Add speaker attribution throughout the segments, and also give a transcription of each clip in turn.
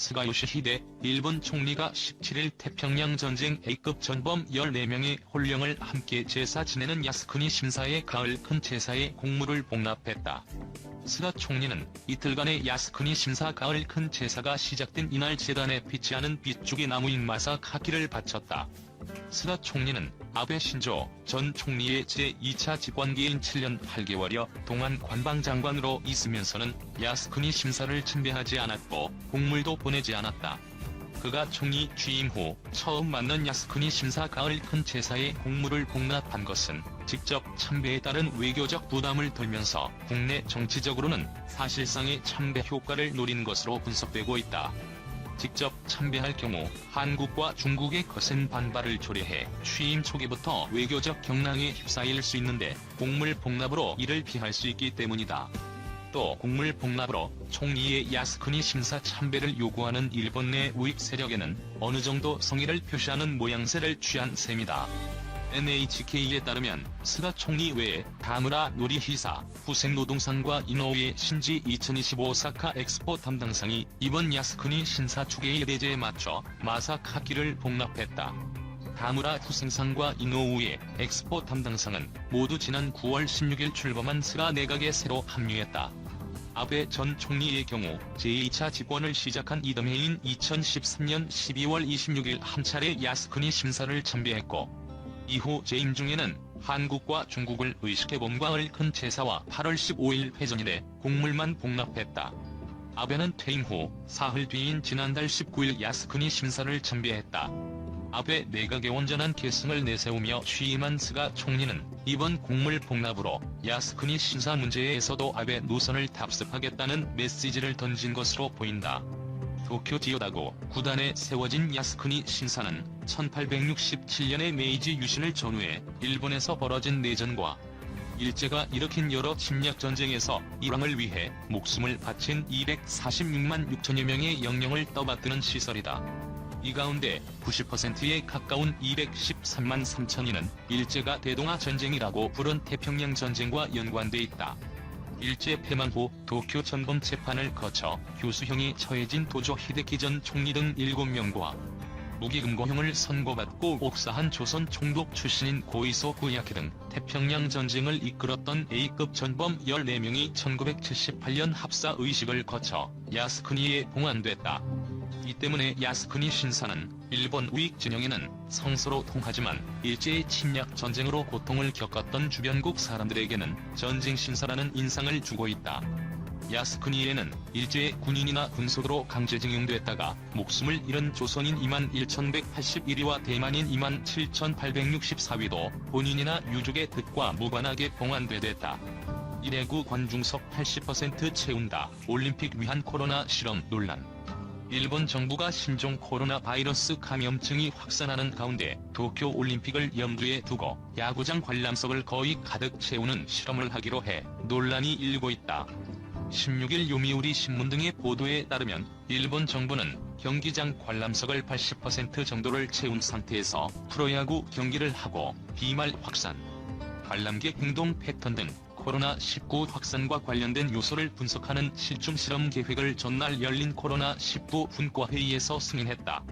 Speaker 1: 스가 요시 히데 일본 총리가 17일 태평양 전쟁 A급 전범 14명의 홀령을 함께 제사 지내는 야스쿠니 심사의 가을 큰 제사에 공물을 복납했다. 스가 총리는 이틀간의 야스쿠니 심사 가을 큰 제사가 시작된 이날 재단에 비치하는 빗죽이 나무인 마사 카키를 바쳤다. 스가 총리는 아베 신조 전 총리의 제2차 집권기인 7년 8개월여 동안 관방장관으로 있으면서는 야스쿠니 심사를 침배하지 않았고 공물도 보내지 않았다. 그가 총리 취임 후 처음 맞는 야스쿠니 심사 가을 큰 제사에 공물을 공납한 것은 직접 참배에 따른 외교적 부담을 덜면서 국내 정치적으로는 사실상의 참배 효과를 노린 것으로 분석되고 있다. 직접 참배할 경우 한국과 중국의 거센 반발을 초래해 취임 초기부터 외교적 경랑에 휩싸일 수 있는데 공물 복납으로 이를 피할 수 있기 때문이다. 또 공물 복납으로 총리의 야스쿠니 심사 참배를 요구하는 일본 내 우익 세력에는 어느 정도 성의를 표시하는 모양새를 취한 셈이다. NHK에 따르면 스가 총리 외에 다무라 노리히사, 후생노동상과 이노우의 신지 2025 사카 엑스포 담당상이 이번 야스쿠니 신사 추계의 대제에 맞춰 마사카키를 복납했다. 다무라 후생상과 이노우의 엑스포 담당상은 모두 지난 9월 16일 출범한 스가 내각에 새로 합류했다. 아베 전 총리의 경우 제2차 집권을 시작한 이듬해인 2013년 12월 26일 한 차례 야스쿠니 심사를 참배했고 이후 재임 중에는 한국과 중국을 의식해 봄과 을 큰 제사와 8월 15일 회전일에 공물만 복납했다. 아베는 퇴임 후 사흘 뒤인 지난달 19일 야스쿠니 심사를 참배했다. 아베 내각의 온전한 계승을 내세우며 취임한 스가 총리는 이번 공물 복납으로 야스쿠니 심사 문제에서도 아베 노선을 답습하겠다는 메시지를 던진 것으로 보인다. 도쿄 지오다고 구단에 세워진 야스쿠니 신사는 1867년에 메이지 유신을 전후해 일본에서 벌어진 내전과 일제가 일으킨 여러 침략 전쟁에서 일왕을 위해 목숨을 바친 246만 6천여 명의 영령을 떠받드는 시설이다. 이 가운데 90%에 가까운 213만 3천인은 일제가 대동아 전쟁이라고 부른 태평양 전쟁과 연관돼 있다. 일제 패망 후 도쿄 전범 재판을 거쳐 교수형이 처해진 도조 히데키 전 총리 등 7명과 무기금고형을 선고받고 옥사한 조선 총독 출신인 고이소 구야키 등 태평양 전쟁을 이끌었던 A급 전범 14명이 1978년 합사 의식을 거쳐 야스쿠니에 봉안됐다. 이 때문에 야스쿠니 신사는 일본 우익 진영에는 성서로 통하지만 일제의 침략 전쟁으로 고통을 겪었던 주변국 사람들에게는 전쟁 신사라는 인상을 주고 있다. 야스쿠니에는 일제의 군인이나 군속으로 강제징용됐다가 목숨을 잃은 조선인 2만 1181위와 대만인 2만 7864위도 본인이나 유족의 뜻과 무관하게 봉안되됐다. 1회구 관중석 80% 채운다. 올림픽 위한 코로나 실험 논란. 일본 정부가 신종 코로나 바이러스 감염증이 확산하는 가운데 도쿄 올림픽을 염두에 두고 야구장 관람석을 거의 가득 채우는 실험을 하기로 해 논란이 일고 있다. 16일 요미우리 신문 등의 보도에 따르면 일본 정부는 경기장 관람석을 80% 정도를 채운 상태에서 프로야구 경기를 하고 비말 확산, 관람객 행동 패턴 등 코로나19 확산과 관련된 요소를 분석하는 실중 실험 계획을 전날 열린 코로나19 분과 회의에서 승인했다.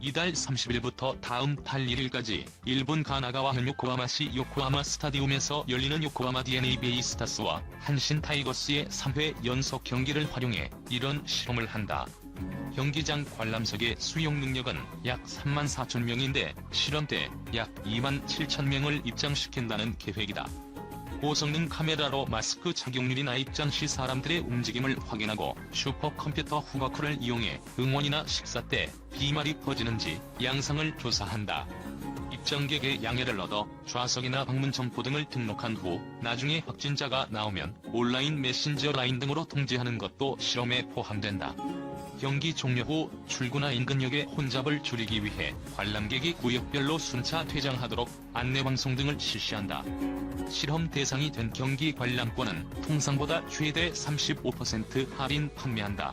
Speaker 1: 이달 30일부터 다음 달 1일까지 일본 가나가와 요코하마시 요코하마 스타디움에서 열리는 요코하마 DNA 베이스타스와 한신 타이거스의 3회 연속 경기를 활용해 이런 실험을 한다. 경기장 관람석의 수용 능력은 약 3만 4천 명인데 실험 때 약 2만 7천 명을 입장시킨다는 계획이다. 고성능 카메라로 마스크 착용률이나 입장 시 사람들의 움직임을 확인하고 슈퍼컴퓨터 후가크를 이용해 응원이나 식사 때 비말이 퍼지는지 양상을 조사한다. 입장객의 양해를 얻어 좌석이나 방문 점포 등을 등록한 후 나중에 확진자가 나오면 온라인 메신저 라인 등으로 통지하는 것도 실험에 포함된다. 경기 종료 후 출구나 인근역의 혼잡을 줄이기 위해 관람객이 구역별로 순차 퇴장하도록 안내방송 등을 실시한다. 실험 대상이 된 경기 관람권은 통상보다 최대 35% 할인 판매한다.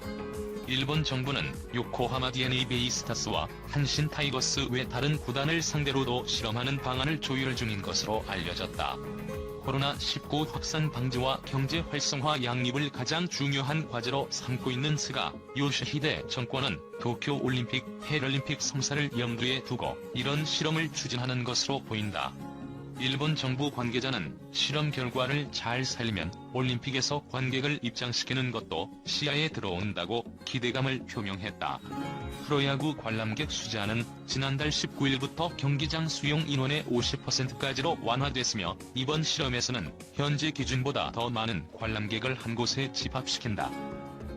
Speaker 1: 일본 정부는 요코하마 DNA 베이스타스와 한신 타이거스 외 다른 구단을 상대로도 실험하는 방안을 조율 중인 것으로 알려졌다. 코로나19 확산 방지와 경제 활성화 양립을 가장 중요한 과제로 삼고 있는 스가 요시히데 정권은 도쿄 올림픽, 패럴림픽 성사를 염두에 두고 이런 실험을 추진하는 것으로 보인다. 일본 정부 관계자는 실험 결과를 잘 살리면 올림픽에서 관객을 입장시키는 것도 시야에 들어온다고 기대감을 표명했다. 프로야구 관람객 수자는 지난달 19일부터 경기장 수용 인원의 50%까지로 완화됐으며 이번 실험에서는 현재 기준보다 더 많은 관람객을 한 곳에 집합시킨다.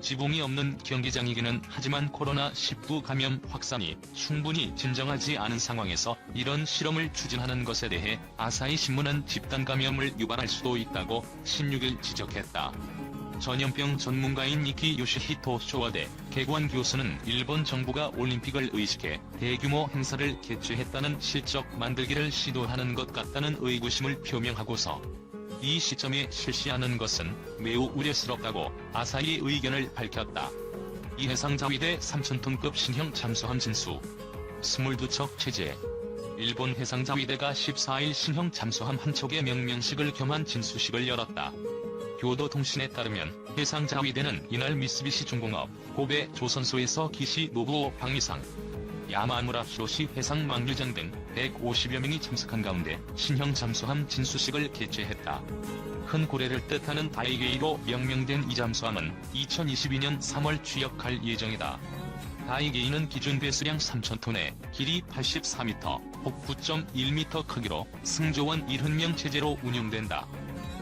Speaker 1: 지붕이 없는 경기장이기는 하지만 코로나19 감염 확산이 충분히 진정하지 않은 상황에서 이런 실험을 추진하는 것에 대해 아사히 신문은 집단 감염을 유발할 수도 있다고 16일 지적했다. 전염병 전문가인 니키 요시히토 쇼와대 개관 교수는 일본 정부가 올림픽을 의식해 대규모 행사를 개최했다는 실적 만들기를 시도하는 것 같다는 의구심을 표명하고서 이 시점에 실시하는 것은 매우 우려스럽다고 아사히 의견을 밝혔다. 이 해상 자위대 3,000톤급 신형 잠수함 진수 22척 체제 일본 해상 자위대가 14일 신형 잠수함 한 척의 명명식을 겸한 진수식을 열었다. 교도통신에 따르면 해상 자위대는 이날 미쓰비시 중공업 고베 조선소에서 기시 노부오 방위상 야마무라 히로시 해상망류장 등 150여 명이 참석한 가운데 신형 잠수함 진수식을 개최했다. 큰 고래를 뜻하는 다이게이로 명명된 이 잠수함은 2022년 3월 취역할 예정이다. 다이게이는 기준 배수량 3,000톤에 길이 84m, 폭 9.1m 크기로 승조원 70명 체제로 운영된다.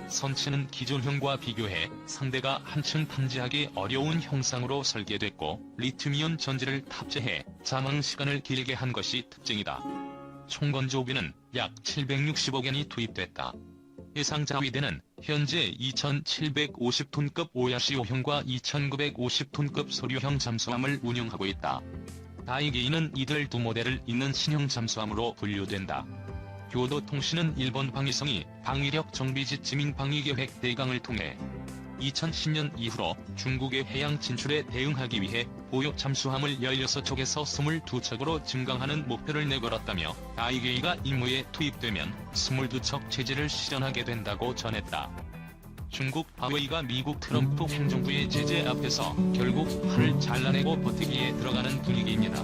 Speaker 1: 선체는 기존형과 비교해 상대가 한층 탐지하기 어려운 형상으로 설계됐고 리튬이온 전지를 탑재해 잠항 시간을 길게 한 것이 특징이다. 총 건조비는 약 760억엔이 투입됐다. 해상 자위대는 현재 2750톤급 오야시오형과 2950톤급 소류형 잠수함을 운영하고 있다. 다이게이는 이들 두 모델을 잇는 신형 잠수함으로 분류된다. 교도통신은 일본 방위성이 방위력 정비지 지민 방위계획 대강을 통해 2010년 이후로 중국의 해양 진출에 대응하기 위해 보역 잠수함을 16척에서 22척으로 증강하는 목표를 내걸었다며 다이게이가 임무에 투입되면 22척 체제를 실현하게 된다고 전했다. 중국 하웨이가 미국 트럼프 행정부의 제재 앞에서 결국 팔을 잘라내고 버티기에 들어가는 분위기입니다.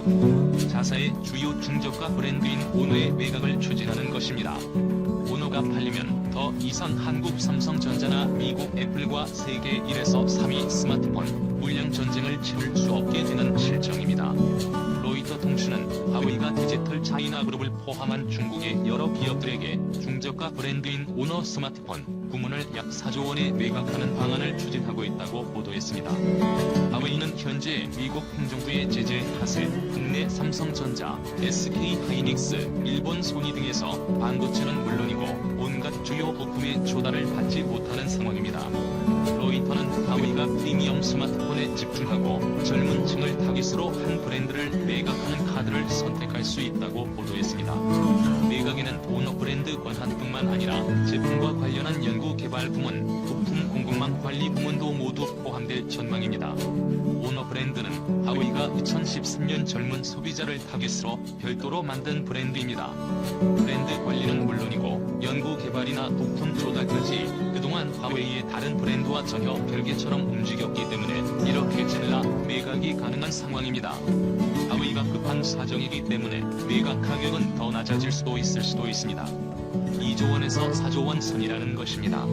Speaker 1: 자사의 주요 중저가 브랜드인 오노의 매각을 추진하는 것입니다. 오노가 팔리면 더 이상 한국 삼성전자나 미국 애플과 세계 1에서 3위 스마트폰 물량 전쟁을 치를 수 없게 되는 실정입니다. 통신은 하웨이가 디지털 차이나 그룹을 포함한 중국의 여러 기업들에게 중저가 브랜드인 오너 스마트폰 부문을 약 4조 원에 매각하는 방안을 추진하고 있다고 보도했습니다. 하웨이는 현재 미국 행정부의 제재 하세, 국내 삼성전자, SK 하이닉스, 일본 소니 등에서 반도체는 물론이고 온갖 주요 부품의 조달을 받지 못하는 상황입니다. 로이터는 하웨이가 프리미엄 스마트폰에 집중하고 타깃으로 한 브랜드를 매각하는 카드를 선택할 수 있다고 보도했습니다. 매각에는 오너 브랜드 권한뿐만 아니라 제품과 관련한 연구 개발 부문, 부품 공급망 관리 부문도 모두 포함될 전망입니다. 오너 브랜드는 하웨이가 2013년 젊은 소비자를 타깃으로 별도로 만든 브랜드입니다. 브랜드 관리는 물론이고 연구 개발이나 부품 조달까지 그동안 화웨이의 다른 브랜드와 전혀 별개처럼 움직였기 때문에 이렇게 잘라 매각이 가능한 상황입니다. 하웨이가 급한 사정이기 때문에 매각 가격은 더 낮아질 수도 있을 수도 있습니다. 2조 원에서 4조 원 선이라는 것입니다.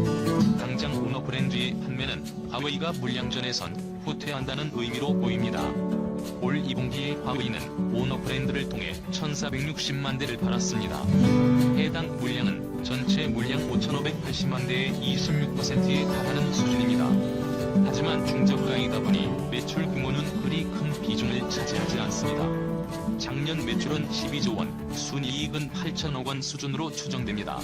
Speaker 1: 당장 오너 브랜드의 판매는 하웨이가 물량전에선 후퇴한다는 의미로 보입니다. 올 2분기에 화웨이는 오너 브랜드를 통해 1460만 대를 팔았습니다. 해당 물량은 전체 물량 5580만 대의 26%에 달하는 수준입니다. 하지만 중저가이다 보니 매출 규모는 그리 큰 비중을 차지하지 않습니다. 작년 매출은 12조 원, 순이익은 8천억 원 수준으로 추정됩니다.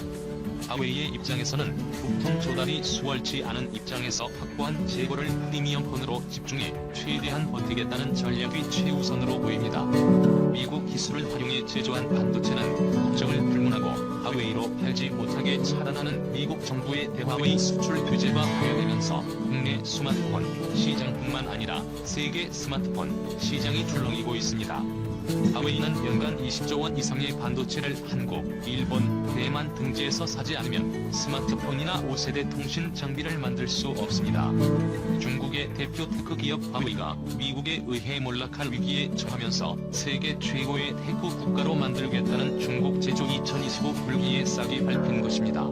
Speaker 1: 하웨이의 입장에서는 부품 조달이 수월치 않은 입장에서 확보한 재고를 프리미엄 폰으로 집중해 최대한 버티겠다는 전략이 최우선으로 보입니다. 미국 기술을 활용해 제조한 반도체는 국적을 불문하고 하웨이로 팔지 못하게 차단하는 미국 정부의 대화웨이 수출 규제가 하야되면서 국내 스마트폰 시장뿐만 아니라 세계 스마트폰 시장이 출렁이고 있습니다. 하웨이는 연간 20조 원 이상의 반도체를 한국, 일본, 대만 등지에서 사지 않으면 스마트폰이나 5세대 통신 장비를 만들 수 없습니다. 중국의 대표 테크 기업 하웨이가 미국에 의해 몰락할 위기에 처하면서 세계 최고의 테크 국가로 만들겠다는 중국 제조 2025 불기에 싹이 밝힌 것입니다.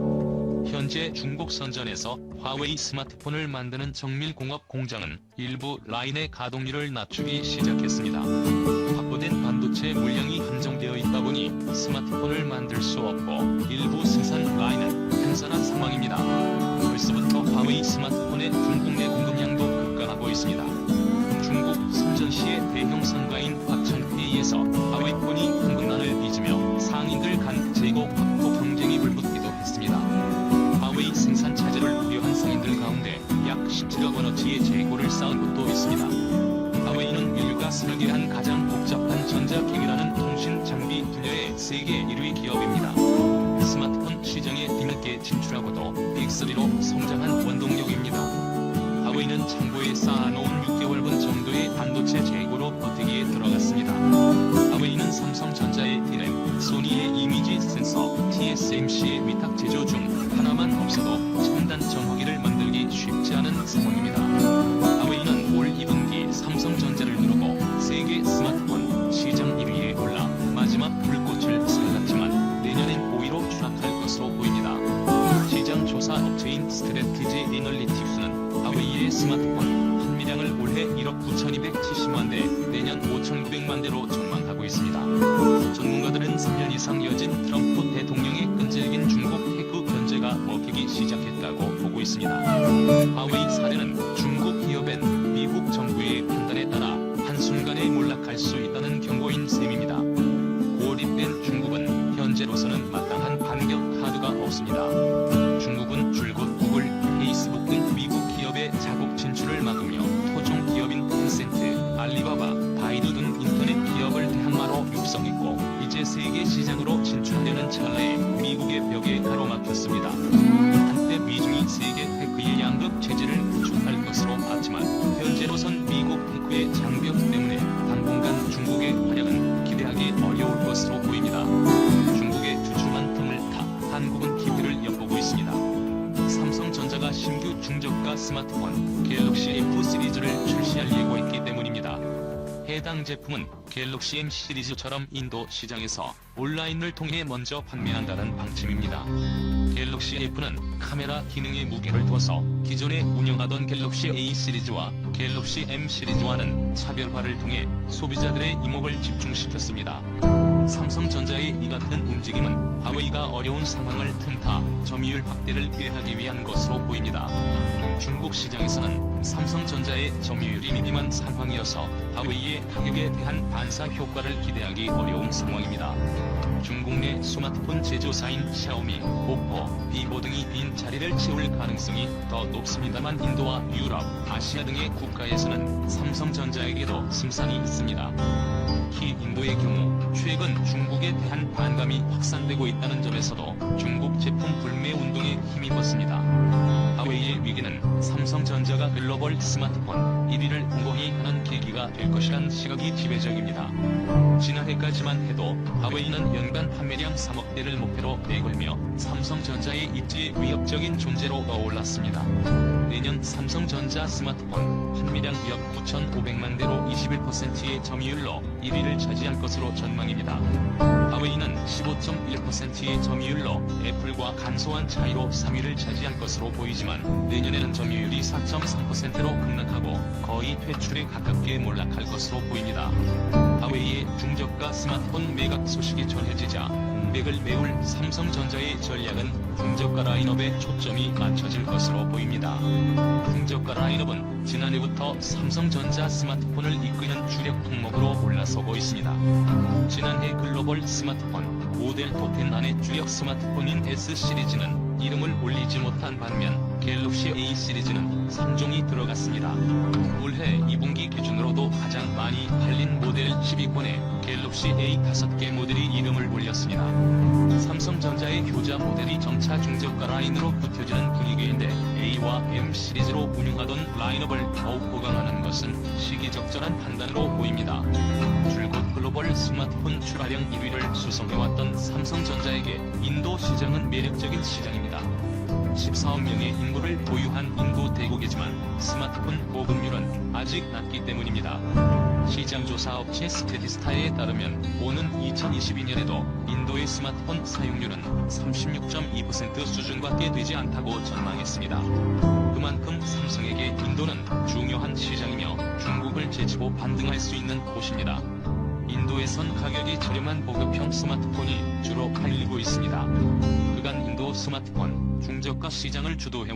Speaker 1: 현재 중국 선전에서 화웨이 스마트폰을 만드는 정밀공업 공장은 일부 라인의 가동률을 낮추기 시작했습니다. 확보된 반도체 물량이 한정되어 있다 보니 스마트폰을 만들 수 없고 일부 생산 라인은 한산한 상황입니다. 벌써부터 화웨이 스마트폰의 중국 내 공급량도 급감하고 있습니다. 중국 선전시의 대형 상가인 화천페이에서 화웨이폰이 한국난을 빚으며 상인들 소니의 이미지 센서, TSMC의 위탁 제조 중 하나만 없어도 첨단 전화기를 만들기 쉽지 않은 상황입니다. 시작했다고 보고 있습니다. 하웨이 사례는 중국 기업엔 미국 정부의 판단에 따라 한순간에 몰락할 수 있다는 경고인 셈입니다. 고립된 중국은 현재로서는 마땅한 반격 카드가 없습니다. 중국은 줄곧 구글, 페이스북 등 미국 기업의 자국 진출을 막으며 토종 기업인 텐센트, 알리바바, 바이두 등 인터넷 기업을 대항마로 육성했고 이제 세계 시장으로 진출하려는 찰나에 미국의 벽에 가로막혔습니다. 미중이 세계 테크의 양극 체제를 구축할 것으로 봤지만 현재로선 미국 테크의 장벽 때문에 당분간 중국의 활약은 기대하기 어려울 것으로 보입니다. 중국의 주춤한 틈을 타 한국은 기회를 엿보고 있습니다. 삼성전자가 신규 중저가 스마트폰 갤럭시 F 시리즈를 출시할 예고했기 때문입니다. 해당 제품은 갤럭시 M 시리즈처럼 인도 시장에서 온라인을 통해 먼저 판매한다는 방침입니다. 갤럭시 F는 카메라 기능에 무게를 둬서 기존에 운영하던 갤럭시 A 시리즈와 갤럭시 M 시리즈와는 차별화를 통해 소비자들의 이목을 집중시켰습니다. 삼성전자의 이 같은 움직임은 하웨이가 어려운 상황을 틈타 점유율 확대를 꾀하기 위한 것으로 보입니다. 중국 시장에서는 삼성전자의 점유율이 미미한 상황이어서 하웨이의 타격에 대한 반사 효과를 기대하기 어려운 상황입니다. 중국 내 스마트폰 제조사인 샤오미, 오포, 비보 등이 빈 자리를 채울 가능성이 더 높습니다만 인도와 유럽, 아시아 등의 국가에서는 삼성전자에게도 승산이 있습니다. 특히 인도의 경우 최근 중국에 대한 반감이 확산되고 있다는 점에서도 중국 제품 불매 운동에 힘입었습니다. 하웨이의 위기는 삼성전자가 글로벌 스마트폰 1위를 공고히 하는 계기가 될 것이란 시각이 지배적입니다. 지난해까지만 해도 하웨이는 연간 판매량 3억 대를 목표로 내걸며 삼성전자의 입지에 위협적인 존재로 떠올랐습니다. 내년 삼성전자 스마트폰 판매량 약 9,500만 대로 21%의 점유율로 1위를 차지할 것으로 전망입니다. 하웨이는 15.1%의 점유율로 애플과 간소한 차이로 3위를 차지할 것으로 보이지만 내년에는 점유율이 4.3%로 급락하고 거의 퇴출에 가깝게 몰락할 것으로 보입니다. 하웨이의 중저가 스마트폰 매각 소식이 전해지자 공백을 메울 삼성전자의 전략은 중저가 라인업에 초점이 맞춰질 것으로 보입니다. 중저가 라인업은 지난해부터 삼성전자 스마트폰을 이끄는 주력 품목으로 올라서고 있습니다. 지난해 글로벌 스마트폰 모델 토텐 안의 주력 스마트폰인 S 시리즈는 이름을 올리지 못한 반면 갤럭시 A 시리즈는 3종이 들어갔습니다. 올해 2분기 기준으로도 가장 많이 팔린 모델 12권에 갤럭시 A 5개 모델이 이름을 올렸습니다. 삼성전자의 효자 모델이 점차 중저가 라인으로 붙여지는 분위기인데 A와 M 시리즈로 운용하던 라인업을 더욱 보강하는 것은 시기적절한 판단으로 보입니다. 글로벌 스마트폰 출하량 1위를 수성해왔던 삼성전자에게 인도 시장은 매력적인 시장입니다. 14억 명의 인구를 보유한 인도 대국이지만 스마트폰 보급률은 아직 낮기 때문입니다. 시장조사 업체 스테디스타에 따르면 오는 2022년에도 인도의 스마트폰 사용률은 36.2% 수준밖에 되지 않다고 전망했습니다. 그만큼 삼성에게 인도는 중요한 시장이며 중국을 제치고 반등할 수 있는 곳입니다. 인도에선 가격이 저렴한 보급형 스마트폰이 주로 팔리고 있습니다. 그간 인도 스마트폰 중저가 시장을 주도해